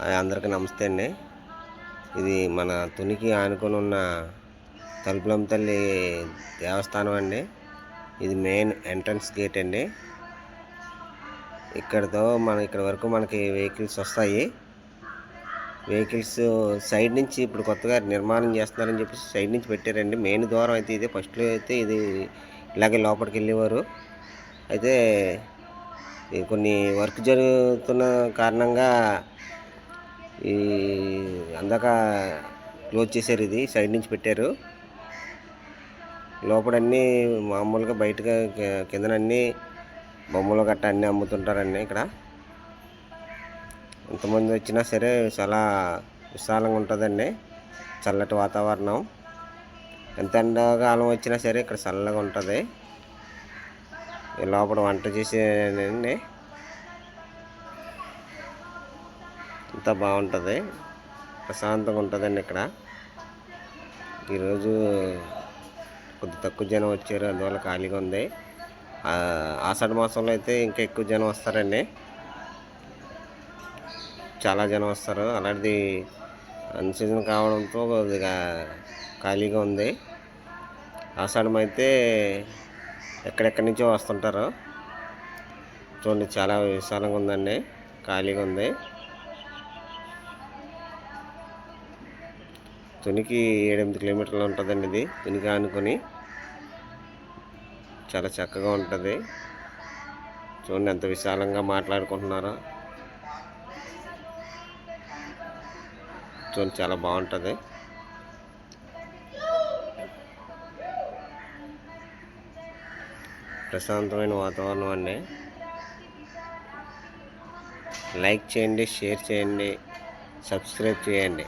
అందరికీ నమస్తే అండి. ఇది మన తునికి ఆనుకొని ఉన్న తలుపులం తల్లి దేవస్థానం అండి. ఇది మెయిన్ ఎంట్రన్స్ గేట్ అండి. ఇక్కడతో మన ఇక్కడ వరకు మనకి వెహికల్స్ వస్తాయి. వెహికల్స్ సైడ్ నుంచి ఇప్పుడు కొత్తగా నిర్మాణం చేస్తున్నారని చెప్పి సైడ్ నుంచి పెట్టారండి. మెయిన్ ద్వారం అయితే ఇదే. ఫస్ట్లో అయితే ఇది ఇలాగే లోపలికి వెళ్ళేవారు. అయితే కొన్ని వర్క్ జరుగుతున్న కారణంగా ఈ అందాక క్లోజ్ చేశారు ఇది సైడ్ నుంచి పెట్టారు. లోపలన్నీ మామూలుగా బయటగా కిందనన్నీ బొమ్మలు గట్ట అన్నీ అమ్ముతుంటారండి ఇక్కడ. ఎంతమంది వచ్చినా సరే చాలా విశాలంగా ఉంటుందండి చల్లటి వాతావరణం. ఎంత ఎండాకాలం వచ్చినా సరే ఇక్కడ చల్లగా ఉంటుంది. ఈ లోపల వంట చేసేనండి అంతా బాగుంటుంది. ప్రశాంతంగా ఉంటుందండి ఇక్కడ. ఈరోజు కొద్ది తక్కువ జనం వచ్చారు అందువల్ల ఖాళీగా ఉంది. ఆషాఢ మాసంలో అయితే ఇంకా ఎక్కువ జనం వస్తారండి. చాలా జనం వస్తారు. అలాంటిది అన్ సీజన్ కావడంతో కొద్దిగా ఖాళీగా ఉంది. ఆషాఢం అయితే ఎక్కడెక్కడి నుంచో వస్తుంటారు. చూడండి చాలా విశాలంగా ఉందండి. ఖాళీగా ఉంది. తునికి ఏడెనిమిది కిలోమీటర్లు ఉంటుందండి ఇది. తునికి ఆనుకొని చాలా చక్కగా ఉంటుంది. చూడండి ఎంత విశాలంగా మాట్లాడుకుంటున్నారో. చూడండి చాలా బాగుంటుంది. ప్రశాంతమైన వాతావరణం అండి. లైక్ చేయండి షేర్ చేయండి సబ్స్క్రైబ్ చేయండి.